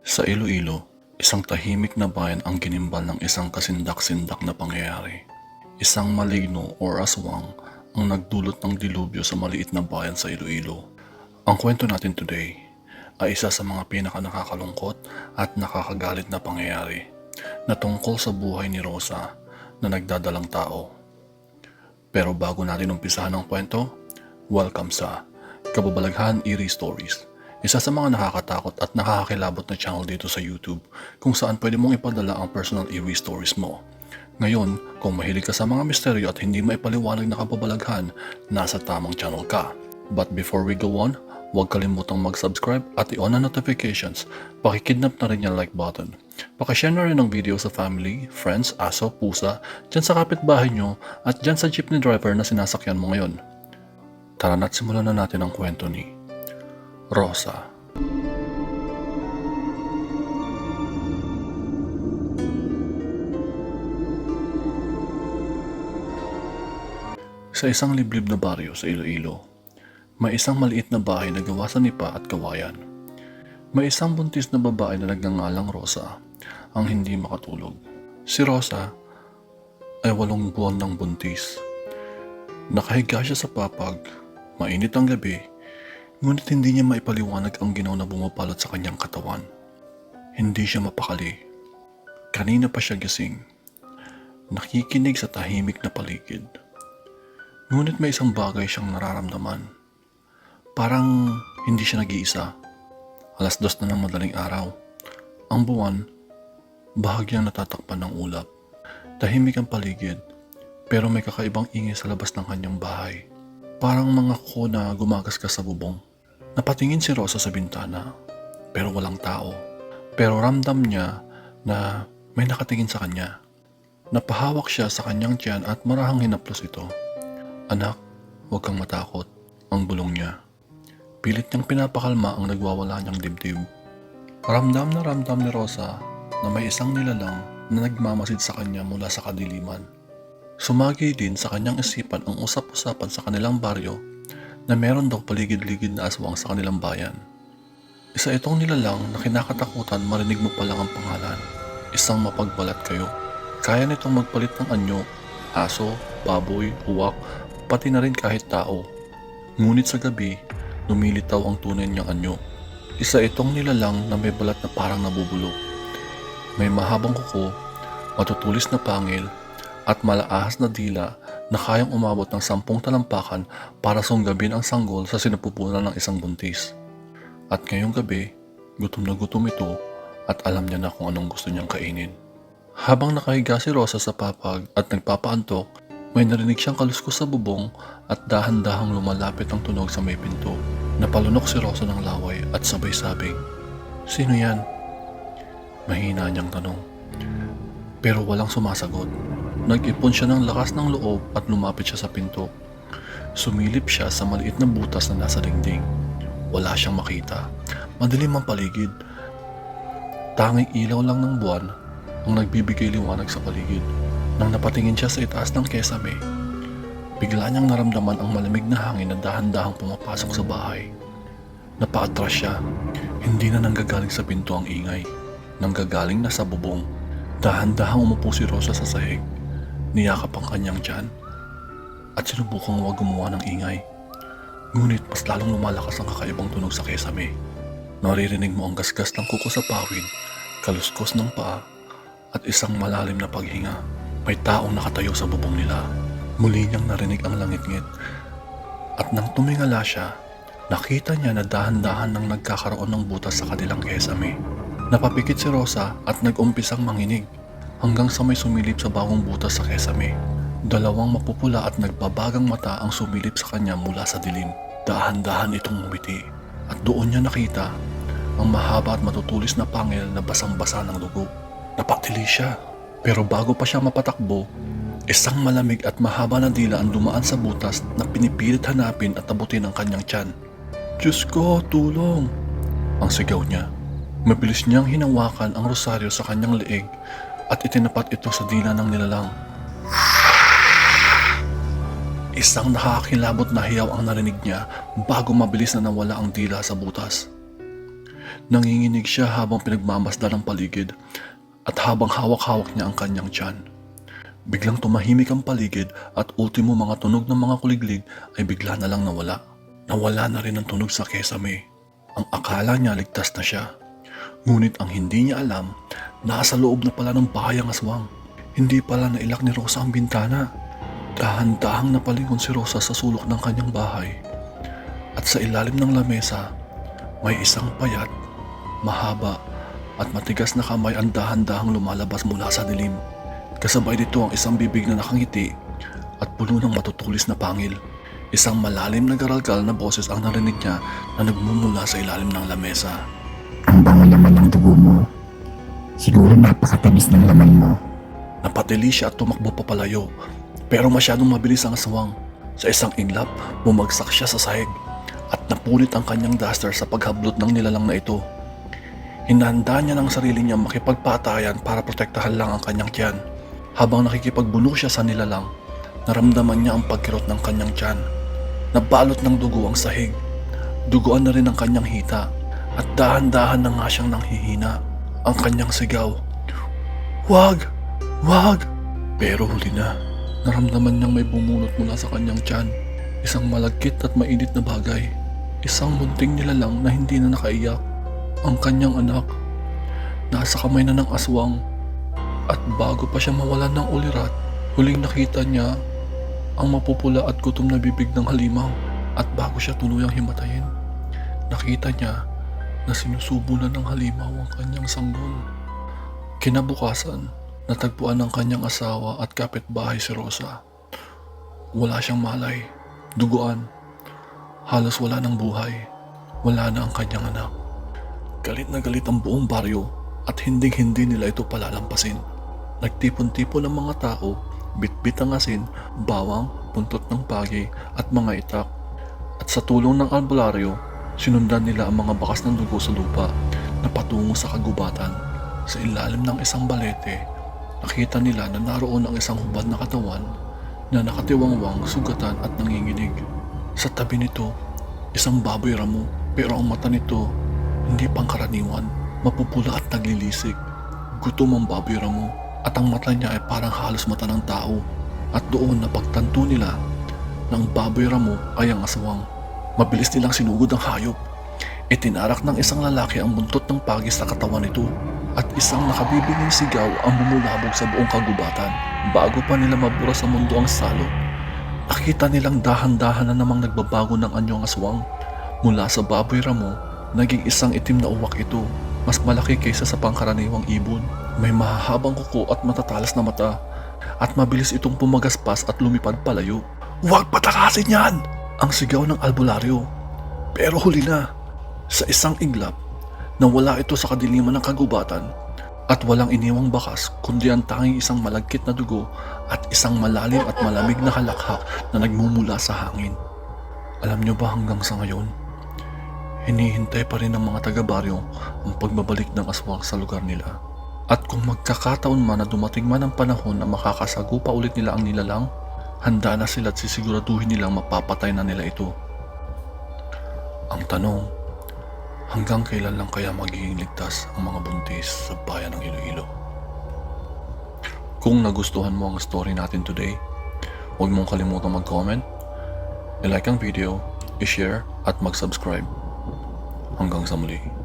Sa Iloilo, isang tahimik na bayan ang ginimbal ng isang kasindak-sindak na pangyayari. Isang maligno or aswang ang nagdulot ng dilubyo sa maliit na bayan sa Iloilo. Ang kwento natin today ay isa sa mga pinaka nakakalungkot at nakakagalit na pangyayari na tungkol sa buhay ni Rosa na nagdadalang tao. Pero bago natin umpisahan ang kwento, welcome sa Kababalaghan Eerie Stories. Isa sa mga nakakatakot at nakakakilabot na channel dito sa YouTube kung saan pwede mong ipadala ang personal eerie stories mo. Ngayon, kung mahilig ka sa mga misteryo at hindi maipaliwanag na kababalaghan, nasa tamang channel ka. But before we go on, huwag kalimutang mag-subscribe at i-on ang notifications. Pakikidnap na rin yung like button. Pakishare na rin ng video sa family, friends, aso, pusa, dyan sa kapitbahay nyo at dyan sa jeepney driver na sinasakyan mo ngayon. Tara na't simulan na natin ang kwento ni Rosa. Sa isang liblib na baryo sa Iloilo, may isang maliit na bahay na gawa sa nipa at kawayan. May isang buntis na babae na nagngangalang Rosa ang hindi makatulog. Si Rosa ay walong buwan ng buntis. Nakahiga siya sa papag, mainit ang gabi, ngunit hindi niya maipaliwanag ang ginaw na bumapalot sa kanyang katawan. Hindi siya mapakali. Kanina pa siya gising. Nakikinig sa tahimik na paligid. Ngunit may isang bagay siyang nararamdaman. Parang hindi siya nag-iisa. Alas dos na ng madaling araw. Ang buwan, bahagyang natatakpan ng ulap. Tahimik ang paligid, pero may kakaibang ingay sa labas ng kanyang bahay. Parang mga kuko na gumagasgas sa bubong. Napatingin si Rosa sa bintana, pero walang tao. Pero ramdam niya na may nakatingin sa kanya. Napahawak siya sa kanyang tiyan at marahang hinaplos ito. Anak, huwag kang matakot. Ang bulong niya. Pilit niyang pinapakalma ang nagwawala niyang dibdib. Ramdam na ramdam ni Rosa na may isang nilalang na nagmamasid sa kanya mula sa kadiliman. Sumagi din sa kanyang isipan ang usap-usapan sa kanilang baryo na meron daw paligid-ligid na aswang sa kanilang bayan. Isa itong nilalang na kinakatakutan marinig mo pa lang ang pangalan. Isang mapagbalat kayo. Kaya nitong magpalit ng anyo, aso, baboy, uwak, pati na rin kahit tao. Ngunit sa gabi, lumilitaw ang tunay niyang anyo. Isa itong nilalang na may balat na parang nabubulok. May mahabang kuko, matutulis na pangil, at malaahas na dila na kayang umabot ng sampung talampakan para sunggabin ang sanggol sa sinapupunan ng isang buntis. At ngayong gabi, gutom na gutom ito at alam niya na kung anong gusto niyang kainin. Habang nakahiga si Rosa sa papag at nagpapaantok, may narinig siyang kaluskos sa bubong at dahan-dahang lumalapit ang tunog sa may pinto. Napalunok si Rosa ng laway at sabay sabing, Sino yan? Mahina niyang tanong. Pero walang sumasagot. Nag-ipon siya ng lakas ng loob at lumapit siya sa pinto. Sumilip siya sa maliit na butas na nasa dingding. Wala siyang makita. Madilim ang paligid. Tanging ilaw lang ng buwan ang nagbibigay liwanag sa paligid. Nang napatingin siya sa itaas ng kesame, bigla niyang naramdaman ang malamig na hangin na dahan-dahang pumapasok sa bahay. Napaatras siya. Hindi na nanggagaling sa pinto ang ingay. Nanggagaling na sa bubong. Dahan-dahang umupo si Rosa sa sahig. Niyakap ang kanyang tiyan at sinubukang huwag gumawa ng ingay. Ngunit mas lalong lumalakas ang kakaibang tunog sa kesame. Naririnig mo ang gasgas ng kuko sa pawid, kaluskos ng paa, at isang malalim na paghinga. May taong nakatayo sa bubong nila. Muli niyang narinig ang langit-ngit. At nang tumingala siya, nakita niya na dahan-dahan nang nagkakaroon ng butas sa kanilang kesame. Napapikit si Rosa at nag-umpisang manginig hanggang sa may sumilip sa bagong butas sa kesame. Dalawang mapupula at nagbabagang mata ang sumilip sa kanya mula sa dilim. Dahan-dahan itong umiti at doon niya nakita ang mahaba at matutulis na pangil na basang-basa ng dugo. Napatili siya. Pero bago pa siya mapatakbo, isang malamig at mahaba na dila ang dumaan sa butas na pinipilit hanapin at abutin ang kanyang tiyan. Diyos ko, tulong! Ang sigaw niya. Mabilis niyang hinawakan ang rosaryo sa kanyang leeg at itinapat ito sa dila ng nilalang. Isang nakakakilabot na hiyaw ang narinig niya bago mabilis na nawala ang dila sa butas. Nanginginig siya habang pinagmamasdan ang paligid at habang hawak-hawak niya ang kanyang tiyan. Biglang tumahimik ang paligid at ultimo mga tunog ng mga kuliglig ay bigla na lang nawala. Nawala na rin ang tunog sa kesame. Ang akala niya ligtas na siya. Ngunit ang hindi niya alam, nasa loob na pala ng bahay ang aswang. Hindi pala nailak ni Rosa ang bintana. Dahan-dahang napalingon si Rosa sa sulok ng kanyang bahay. At sa ilalim ng lamesa, may isang payat, mahaba, at matigas na kamay ang dahan-dahang lumalabas mula sa dilim. Kasabay nito ang isang bibig na nakangiti at puno ng matutulis na pangil. Isang malalim na garalgal na boses ang narinig niya na nagmumula sa ilalim ng lamesa. Ang bango naman ng dugo mo. Siguro napakatamis ng laman mo. Napatili siya at tumakbo papalayo. Pero masyadong mabilis ang aswang. Sa isang inlap, bumagsak siya sa sahig at napulit ang kanyang duster sa paghablot ng nilalang na ito. Hinanda niya ng sarili niya makipagpatayan para protektahan lang ang kanyang tiyan. Habang nakikipagbuno siya sa nilalang, naramdaman niya ang pagkirot ng kanyang tiyan. Nabalot ng dugo ang sahig. Duguan na rin ang kanyang hita at dahan-dahan na nga siyang nanghihina. Ang kanyang sigaw. Wag! Wag! Pero huli na. Naramdaman niyang may bumunot mula sa kanyang tiyan. Isang malagkit at mainit na bagay. Isang munting nilalang na hindi na nakaiyak. Ang kanyang anak. Nasa kamay na ng aswang. At bago pa siya mawalan ng ulirat, huling nakita niya ang mapupula at gutom na bibig ng halimaw. At bago siya tuluyang himatayin, nakita niya na sinusubo na ng halimaw ang kanyang sanggol. Kinabukasan, natagpuan ng kanyang asawa at kapitbahay si Rosa. Wala siyang malay, duguan, halos wala ng buhay, wala na ang kanyang anak. Galit na galit ang buong baryo at hinding-hindi nila ito palalampasin. Nagtipon-tipon ang mga tao, bitbit ang asin, bawang, puntot ng pagi at mga itak. At sa tulong ng albularyo, sinundan nila ang mga bakas ng dugo sa lupa na patungo sa kagubatan. Sa ilalim ng isang balete, nakita nila na naroon ang isang hubad na katawan na nakatiwangwang, sugatan at nanginginig. Sa tabi nito, isang baboy ramo pero ang mata nito hindi pangkaraniwan, mapupula at naglilisik. Gutom ang baboy ramo at ang mata niya ay parang halos mata ng tao. At doon napagtanto nila ang baboy ramo ay ang aswang. Mabilis nilang sinugod ang hayop. Itinarak ng isang lalaki ang buntot ng pagis sa katawan nito at isang nakabibinging sigaw ang bumulabog sa buong kagubatan. Bago pa nila mabura sa mundo ang salot, nakita nilang dahan-dahan na namang nagbabago ng anyong aswang. Mula sa baboy ramo, naging isang itim na uwak ito. Mas malaki kaysa sa pangkaraniwang ibon. May mahahabang kuko at matatalas na mata. At mabilis itong pumagaspas at lumipad palayo. Huwag patakasin yan! Ang sigaw ng albularyo. Pero huli na. Sa isang iglap, nawala ito sa kadiliman ng kagubatan at walang iniwang bakas kundi ang tanging isang malagkit na dugo at isang malalim at malamig na halakhak na nagmumula sa hangin. Alam nyo ba hanggang sa ngayon, hinihintay pa rin ng mga taga-baryo ang pagbabalik ng aswang sa lugar nila. At kung magkakataon man na dumating man ang panahon na makakasagupa ulit nila ang nilalang, handa na sila at sisiguraduhin nilang mapapatay na nila ito. Ang tanong, hanggang kailan lang kaya magiging ligtas ang mga buntis sa bayan ng Iloilo? Kung nagustuhan mo ang story natin today, huwag mong kalimutang mag-comment, i-like ang video, i-share at mag-subscribe. Hanggang sa muli.